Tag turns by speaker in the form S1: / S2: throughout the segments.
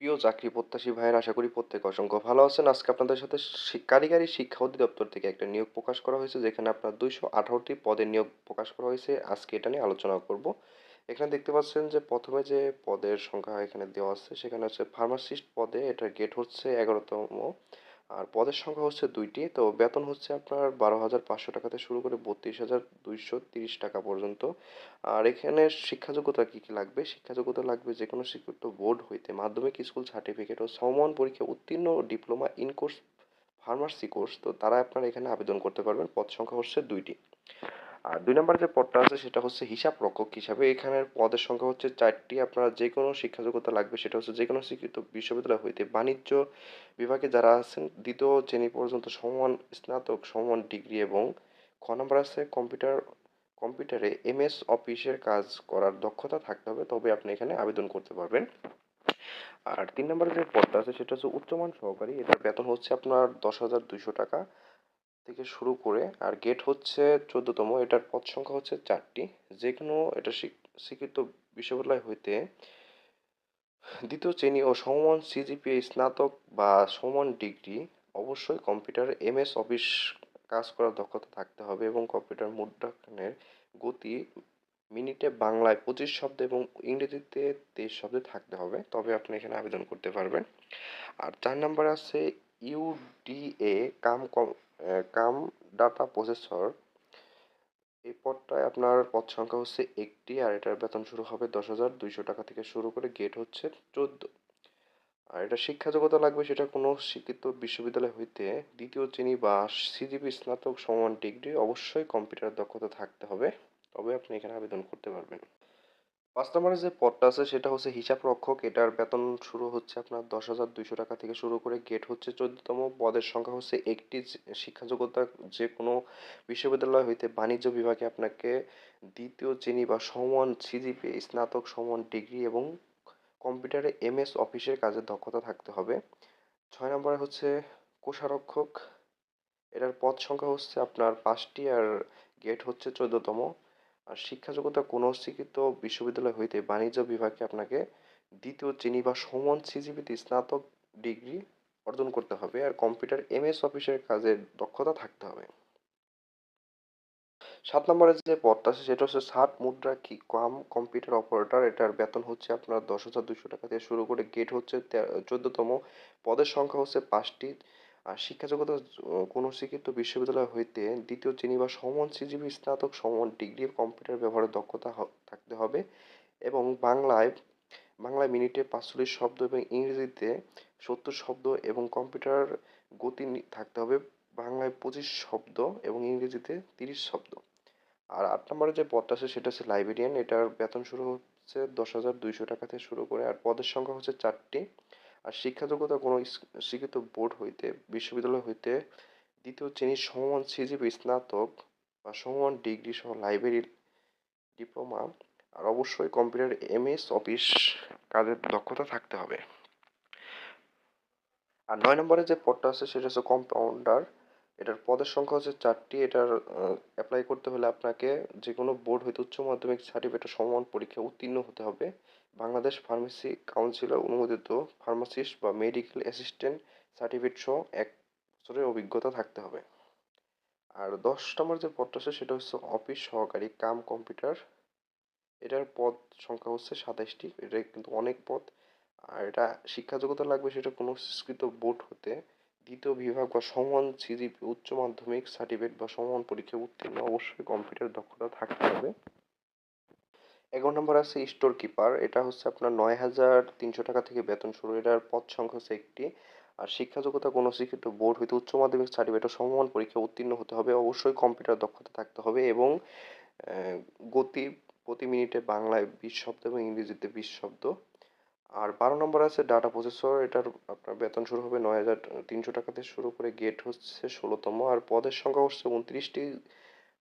S1: প্রিয় চাকরি প্রত্যাশী ভাইয়ের, আশা করি প্রত্যেকে অসংখ্য ভালো আছেন। আজকে আপনাদের সাথে কারিগরি শিক্ষা অধিদপ্তর থেকে একটা নিয়োগ প্রকাশ করা হয়েছে, যেখানে আপনার দুইশো আঠারোটি পদে নিয়োগ প্রকাশ করা হয়েছে। আজকে এটা নিয়ে আলোচনা করব। এখানে দেখতে পাচ্ছেন যে প্রথমে যে পদের সংখ্যা এখানে দেওয়া আছে, সেখানে হচ্ছে ফার্মাসিস্ট পদে এটার গেট হচ্ছে এগারোতম। আর পদের সংখ্যা হচ্ছে দুইটি, তো বেতন হচ্ছে আপনার বারো হাজার পাঁচশো টাকা থেকে শুরু করে বত্রিশ হাজার দুইশো তিরিশ টাকা পর্যন্ত। আর এখানে শিক্ষাযোগ্যতা কী কী লাগবে? শিক্ষাযোগ্যতা লাগবে যে কোনো স্বীকৃত বোর্ড হইতে মাধ্যমিক, স্কুল, সার্টিফিকেট ও সমমান পরীক্ষা উত্তীর্ণ diploma in course, pharmacy course, তো তারা আপনারা এখানে আবেদন করতে পারবেন। পদ সংখ্যা হচ্ছে দুইটি। আর দুই নম্বর যে পদটা আছে সেটা হচ্ছে হিসাব রক্ষক হিসাবে এখানের পদের সংখ্যা হচ্ছে চারটি। আপনারা যে কোনো শিক্ষাযোগ্যতা লাগবে সেটা হচ্ছে যে কোনো স্বীকৃত বিশ্ববিদ্যালয় হইতে বাণিজ্য বিভাগে যারা আছেন, দ্বিতীয় শ্রেণি পর্যন্ত সমান স্নাতক, সমান ডিগ্রি এবং খ নম্বর আছে কম্পিউটার, কম্পিউটারে এমএস অফিসের কাজ করার দক্ষতা থাকতে হবে, তবে আপনি এখানে আবেদন করতে পারবেন। আর তিন নম্বরে যে পদটা আছে সেটা হচ্ছে উচ্চমান সহকারী। এটার বেতন হচ্ছে আপনার দশ হাজার দুইশো টাকা। থেকে শুরু করে আর গেট হচ্ছে চোদ্দতম, এটার পদ সংখ্যা হচ্ছে চারটি। যে কোনো এটা স্বীকৃত বিশ্ববিদ্যালয় হইতে দ্বিতীয় শ্রেণি ও সমমান সিজিপিএ স্নাতক বা সমমান ডিগ্রি অবশ্যই কম্পিউটার এমএস অফিস কাজ করার দক্ষতা থাকতে হবে এবং কম্পিউটার মুদ্রাক্ষণের গতি মিনিটে বাংলায় পঁচিশ শব্দ এবং ইংরেজিতে তেইশ শব্দে থাকতে হবে। তবে আপনি এখানে আবেদন করতে পারবেন। আর চার নাম্বার আছে ইউডিএ কাম কম ডাটা প্রসেসর। এই পদটায় আপনার পদ সংখ্যা হচ্ছে একটি, আর এটার বেতন শুরু হবে দশ হাজার দুইশো টাকা থেকে শুরু করে গেট হচ্ছে চোদ্দ। আর এটা শিক্ষা যোগ্যতা লাগবে সেটা কোনো শিক্ষিত বিশ্ববিদ্যালয় হইতে। দ্বিতীয় শ্রেণি বা সিজিপি স্নাতক সমান ডিগ্রি অবশ্যই কম্পিউটার দক্ষতা থাকতে হবে, তবে আপনি এখানে আবেদন করতে পারবেন। পাঁচ নম্বরে যে পদটা আছে, সেটা হচ্ছে হিসাব রক্ষক। এটার বেতন শুরু হচ্ছে আপনার দশ হাজার দুইশো টাকা থেকে শুরু করে গেট হচ্ছে চোদ্দতম। পদের সংখ্যা হচ্ছে একটি। যে- শিক্ষাযোগ্যতা যে কোনো বিশ্ববিদ্যালয় হইতে বাণিজ্য বিভাগে আপনাকে দ্বিতীয় শ্রেণি বা সমান সিজিপি স্নাতক, সমান ডিগ্রি এবং কম্পিউটারে এমএস অফিসের কাজের দক্ষতা থাকতে হবে। ছয় নম্বরে হচ্ছে কোষারক্ষক। এটার পদ সংখ্যা হচ্ছে আপনার পাঁচটি আর গেট হচ্ছে চোদ্দতম। আর শিক্ষা যোগ্যতা কোনো স্বীকৃত বিশ্ববিদ্যালয় হইতে বাণিজ্য বিভাগে আপনাকে দ্বিতীয় শ্রেণি বা সমান সিজিপিতে স্নাতক ডিগ্রি অর্জন করতে হবে আর কম্পিউটার এমএস অফিসের কাজের দক্ষতা থাকতে হবে। সাত নম্বরে যে পদটা আছে, সেটা হচ্ছে ষাট মুদ্রা কি কম কম্পিউটার অপারেটর। এটার বেতন হচ্ছে আপনার দশ হাজার দুশো টাকা। থেকে শুরু করে গেট হচ্ছে চোদ্দতম। পদের সংখ্যা হচ্ছে পাঁচটি। আর শিক্ষাযোগ্যতা কোনো শিক্ষিত বিশ্ববিদ্যালয় হইতে দ্বিতীয় শ্রেণি বা সমান সিজিবি স্নাতক সমান ডিগ্রি কম্পিউটার ব্যবহারের দক্ষতা থাকতে হবে এবং বাংলায় বাংলায় মিনিটে পাঁচচল্লিশ শব্দ এবং ইংরেজিতে সত্তর শব্দ এবং কম্পিউটার গতি থাকতে হবে বাংলায় পঁচিশ শব্দ এবং ইংরেজিতে তিরিশ শব্দ। আর আট নম্বরে যে পদটা আছে সেটা হচ্ছে লাইব্রেরিয়ান, এটার বেতন শুরু হচ্ছে দশ হাজার দুইশো টাকা থেকে শুরু করে, আর পদের সংখ্যা হচ্ছে চারটি। আর শিক্ষা যোগ্যতা কোনো শিক্ষিত বোর্ড হইতে, বিশ্ববিদ্যালয় হইতে দ্বিতীয় শ্রেণির সমমান সিজিপি স্নাতক বা সমমান ডিগ্রি সহ লাইব্রেরির ডিপ্লোমা আর অবশ্যই কম্পিউটার এমএস অফিস কাজের দক্ষতা থাকতে হবে। আর নয় নম্বরে যে পদটা আছে সেটা হচ্ছে কম্পাউন্ডার এটার পদের সংখ্যা হচ্ছে চারটি। এটার অ্যাপ্লাই করতে হলে আপনাকে যে কোনো বোর্ড হইতে উচ্চ মাধ্যমিক সার্টিফিকেট সমান পরীক্ষা উত্তীর্ণ হতে হবে। বাংলাদেশ ফার্মেসি কাউন্সিলের অনুমোদিত ফার্মাসিস্ট বা মেডিকেল অ্যাসিস্ট্যান্ট সার্টিফিকেট সহ এক বছরের অভিজ্ঞতা থাকতে হবে। আর দশ নম্বর যে পদটা আছে, সেটা হচ্ছে অফিস সহকারী কাম কম্পিউটার এটার পদ সংখ্যা হচ্ছে সাতাইশটি। এটা কিন্তু অনেক পদ। আর এটা শিক্ষা যোগ্যতা লাগবে সেটা কোনো স্বীকৃত বোর্ড হতে। দ্বিতীয় বিভাগ বা সমান সিজিপি, উচ্চ মাধ্যমিক সার্টিফিকেট বা সমান পরীক্ষায় উত্তীর্ণ, অবশ্যই কম্পিউটার দক্ষতা থাকতে হবে। এগারো নম্বর আছে স্টোর কিপার এটা হচ্ছে আপনার নয় হাজার তিনশো টাকা থেকে বেতন শুরু, এটার পদ সংখ্যা হচ্ছে একটি। আর শিক্ষা যোগ্যতা কোনো শিক্ষিত বোর্ড হইতে উচ্চ মাধ্যমিক সার্টিফিকেট ও সমমান পরীক্ষায় উত্তীর্ণ হতে হবে, অবশ্যই কম্পিউটার দক্ষতা থাকতে হবে এবং গতি প্রতি মিনিটে বাংলায় বিশ শব্দ এবং ইংরেজিতে বিশ শব্দ। আর বারো নম্বর আছে ডাটা প্রসেসর এটার আপনার বেতন শুরু হবে নয় হাজার তিনশো টাকা থেকে শুরু করে গেট হচ্ছে ষোলোতম। আর পদের সংখ্যা হচ্ছে উনত্রিশটি।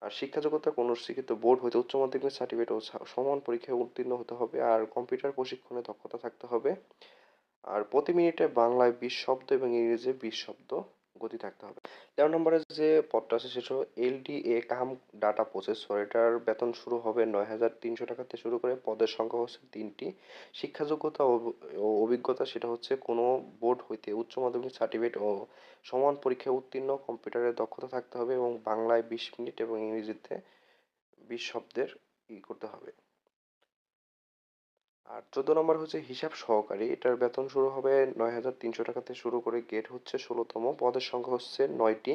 S1: আর শিক্ষা যোগ্যতা কোনো শিক্ষিত বোর্ড হইতে উচ্চ মাধ্যমিক সার্টিফিকেট ও সমান পরীক্ষায় উত্তীর্ণ হতে হবে। আর কম্পিউটার প্রশিক্ষণে দক্ষতা থাকতে হবে। আর প্রতি মিনিটে বাংলায় বিশ শব্দ এবং ইংরেজিতে বিশ শব্দ। গতি থাকতে হবে। তেরো নম্বরে যে পদটা আছে সেটা এলডিএ কাম ডাটা প্রসেসর। এটার বেতন শুরু হবে নয় হাজার তিনশো টাকা থেকে শুরু করে পদের সংখ্যা হচ্ছে তিনটি। শিক্ষাযোগ্যতা ও অভিজ্ঞতা সেটা হচ্ছে কোনো বোর্ড হইতে উচ্চ মাধ্যমিক সার্টিফিকেট ও সমান পরীক্ষায় উত্তীর্ণ, কম্পিউটারের দক্ষতা থাকতে হবে এবং বাংলায় বিশ মিনিট এবং ইংরেজিতে বিশ শব্দের ই করতে হবে। আর চোদ্দ নম্বর হচ্ছে হিসাব সহকারী। এটার বেতন শুরু হবে নয় হাজার তিনশো টাকা থেকে শুরু করে গেট হচ্ছে ষোলোতম। পদের সংখ্যা হচ্ছে নয়টি।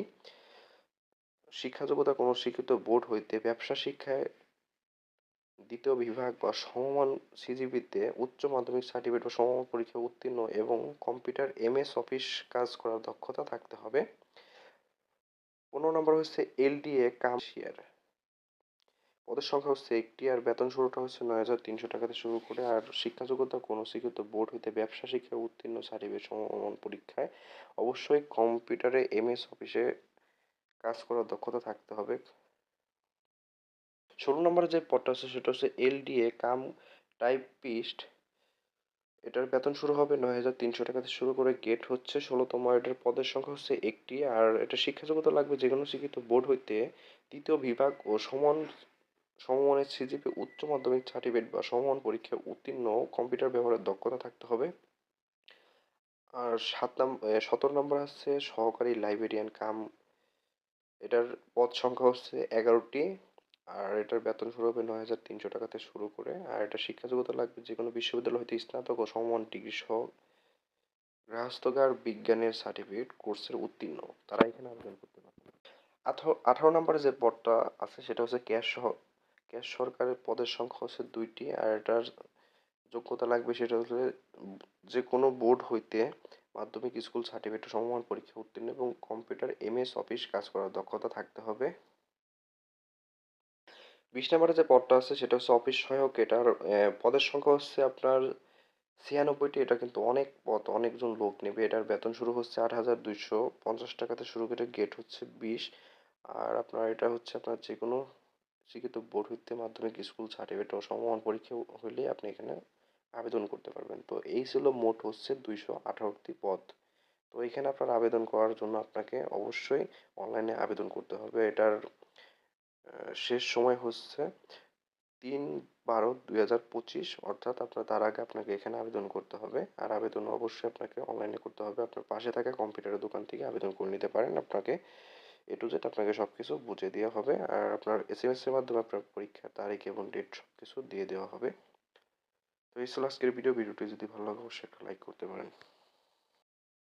S1: শিক্ষাযোগ্যতা কোনো শিক্ষিত বোর্ড হইতে ব্যবসা শিক্ষায় দ্বিতীয় বিভাগ বা সমমান সিজিপিতে উচ্চ মাধ্যমিক সার্টিফিকেট বা সমমান পরীক্ষায় উত্তীর্ণ এবং কম্পিউটার এমএস অফিস কাজ করার দক্ষতা থাকতে হবে। পনেরো নম্বর হচ্ছে এলডিএ কামশিয়ার পদের সংখ্যা হচ্ছে একটি, আর বেতন শুরুটা হচ্ছে নয় হাজার তিনশো টাকা থেকে শুরু করে, আর শিক্ষাযোগ্যতা কোনো শিক্ষিত বোর্ড হইতে ব্যবসা শিক্ষায় উত্তীর্ণ সার্টিফিকেট সমমান পরীক্ষায়। অবশ্যই কম্পিউটারে এমএস অফিসে কাজ করার দক্ষতা থাকতে হবে। ষোলো নম্বরে যে পদটা আছে সেটা হচ্ছে এলডিএ, কাম টাইপিস্ট। এটার বেতন শুরু হবে নয় হাজার তিনশো টাকা থেকে শুরু করে গেট হচ্ছে ষোলোতম এটার পদের সংখ্যা হচ্ছে একটি, আর এটা শিক্ষাযোগ্যতা লাগবে যে কোনো শিক্ষিত বোর্ড হইতে তৃতীয় বিভাগ ও সমান সমমানের সিজিপি উচ্চ মাধ্যমিক সার্টিফিকেট বা সমমান পরীক্ষায় উত্তীর্ণ কম্পিউটার ব্যবহারের দক্ষতা থাকতে হবে। আর সাত নম্বর সতেরো নম্বর হচ্ছে সহকারী লাইব্রেরিয়ান কাম। এটার পদ সংখ্যা হচ্ছে এগারোটি। আর এটার বেতন শুরু হবে নয় হাজার তিনশো টাকা থেকে শুরু করে। আর এটা শিক্ষাযোগ্যতা লাগবে যে কোনো বিশ্ববিদ্যালয় হইতে স্নাতক ও সমমান ডিগ্রি সহ গৃহস্থকার বিজ্ঞানের সার্টিফিকেট কোর্সের উত্তীর্ণ। তারা এখানে আবেদন করতে পারবে। আঠারো আঠারো নম্বরে যে পদটা আছে সেটা হচ্ছে ক্যাশ সহ ক্যাশ সরকারের পদের সংখ্যা হচ্ছে দুইটি আর এটার যোগ্যতা লাগবে সেটা হচ্ছে যে কোনো বোর্ড হইতে মাধ্যমিক স্কুল সার্টিফিকেট সমমান পরীক্ষা উত্তীর্ণ এবং কম্পিউটার এমএস অফিস কাজ করার দক্ষতা থাকতে হবে। বিশ নম্বরে যে পদটা আছে সেটা হচ্ছে অফিস সহায়ক। এটার পদের সংখ্যা হচ্ছে আপনার ছিয়ানব্বইটি। এটা কিন্তু অনেক পদ, অনেকজন লোক নেবে। এটার বেতন শুরু হচ্ছে আট হাজার দুইশো পঞ্চাশ টাকাতে। শুরু করে গেট হচ্ছে বিশ। আর আপনার এটা হচ্ছে আপনার যে কোনো শিক্ষিত বোর্ড হইতে মাধ্যমিক স্কুল সার্টিফিকেট ও সমমান পরীক্ষা হইলে আপনি এখানে আবেদন করতে পারবেন। তো এই ছিল মোট হচ্ছে দুইশো আঠারোটি পদ। তো এখানে আপনার আবেদন করার জন্য আপনাকে অবশ্যই অনলাইনে আবেদন করতে হবে। এটার শেষ সময় হচ্ছে তিন বারো দুই হাজার পঁচিশ, অর্থাৎ আপনার তার আগে আপনাকে এখানে আবেদন করতে হবে। আর আবেদন অবশ্যই আপনাকে অনলাইনে করতে হবে। আপনার পাশে থাকা কম্পিউটারের দোকান থেকে আবেদন করে নিতে পারেন। আপনাকে এ টু জেড আপনাকে সব কিছু বুঝিয়ে দেওয়া হবে। আর আপনার এস এম এস এর মাধ্যমে আপনার পরীক্ষার তারিখ এবং ডেট সব কিছু দিয়ে দেওয়া হবে। তো এই ছিল আজকের ভিডিও ভিডিওটি যদি ভালো লাগে, অবশ্যই একটা লাইক করতে পারেন।